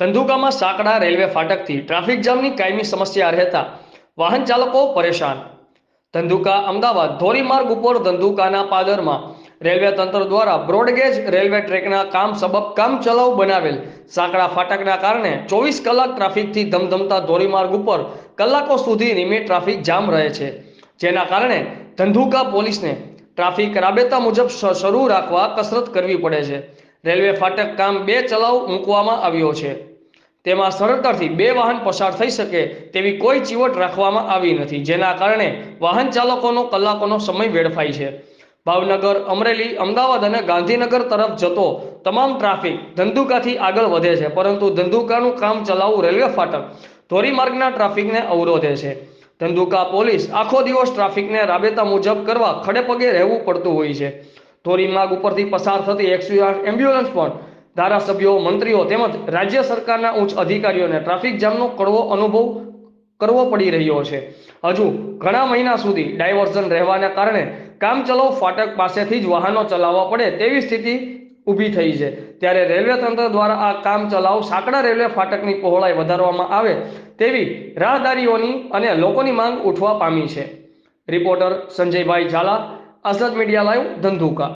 ધંધુકામાં સાંકડા railway ફાટકથી traffic જામની કાયમી સમસ્યા રહેતા વાહન ચાલકો પરેશાન. ધંધુકા અમદાવાદ ધોરીમાર્ગ ઉપર ધંધુકાના પાદરમાં રેલવે તંત્ર દ્વારા બ્રોડગેજ રેલવે ટ્રેકના કામ સબબ કામ ચલાઉ બનાવેલ સાંકડા ફાટકના કારણે ચોવીસ કલાક ટ્રાફિકથી ધમધમતા ધોરીમાર્ગ ઉપર કલાકો સુધી નિયમિત ટ્રાફિક જામ રહે છે. જેના કારણે ધંધુકા પોલીસને ટ્રાફિક રાબેતા મુજબ શરૂ રાખવા કસરત કરવી પડે છે. રેલવે ફાટક કામ બે ચલાઉ મૂકવામાં આવ્યો છે. તેમાં સરળતાથી બે વાહન પસાર થઈ શકે તેવી કોઈ ચીવટ રાખવામાં આવી નથી, જેના કારણે વાહન ચાલકોનો કલાકોનો સમય વેડફાય છે. ભાવનગર, અમરેલી, અમદાવાદ અને ગાંધીનગર તરફ જતો તમામ ટ્રાફિક ધંધુકાથી આગળ વધે છે, પરંતુ ધંધુકાનું કામ ચલાવવું રેલવે ફાટક ધોરીમાર્ગના ટ્રાફિકને અવરોધે છે. ધંધુકા પોલીસ આખો દિવસ ટ્રાફિકને રાબેતા મુજબ કરવા ખડેપગે રહેવું પડતું હોય છે. ધોરીમાર્ગ ઉપરથી પસાર થતી એકસો આઠ એમ્બ્યુલન્સ પણ ધારાસભ્યો, મંત્રીઓ તેમજ રાજ્ય સરકારના ઉચ્ચ અધિકારીઓને ટ્રાફિક જામનો કડવો અનુભવ કરવો પડી રહ્યો છે. હજુ ઘણા મહિના સુધી ડાયવર્ઝન રહેવાના કારણે કામચલાઉ ફાટક પાસેથી જ વાહનો ચલાવવા પડે તેવી સ્થિતિ ઊભી થઈ છે. ત્યારે રેલવે તંત્ર દ્વારા આ કામ ચલાવ સાંકડા રેલવે ફાટકની પહોળાઈ વધારવામાં આવે તેવી રાહદારીઓની અને લોકોની માંગ ઉઠવા પામી છે. Reporter Sanjaybhai Jhala Asad media live Dhandhuka.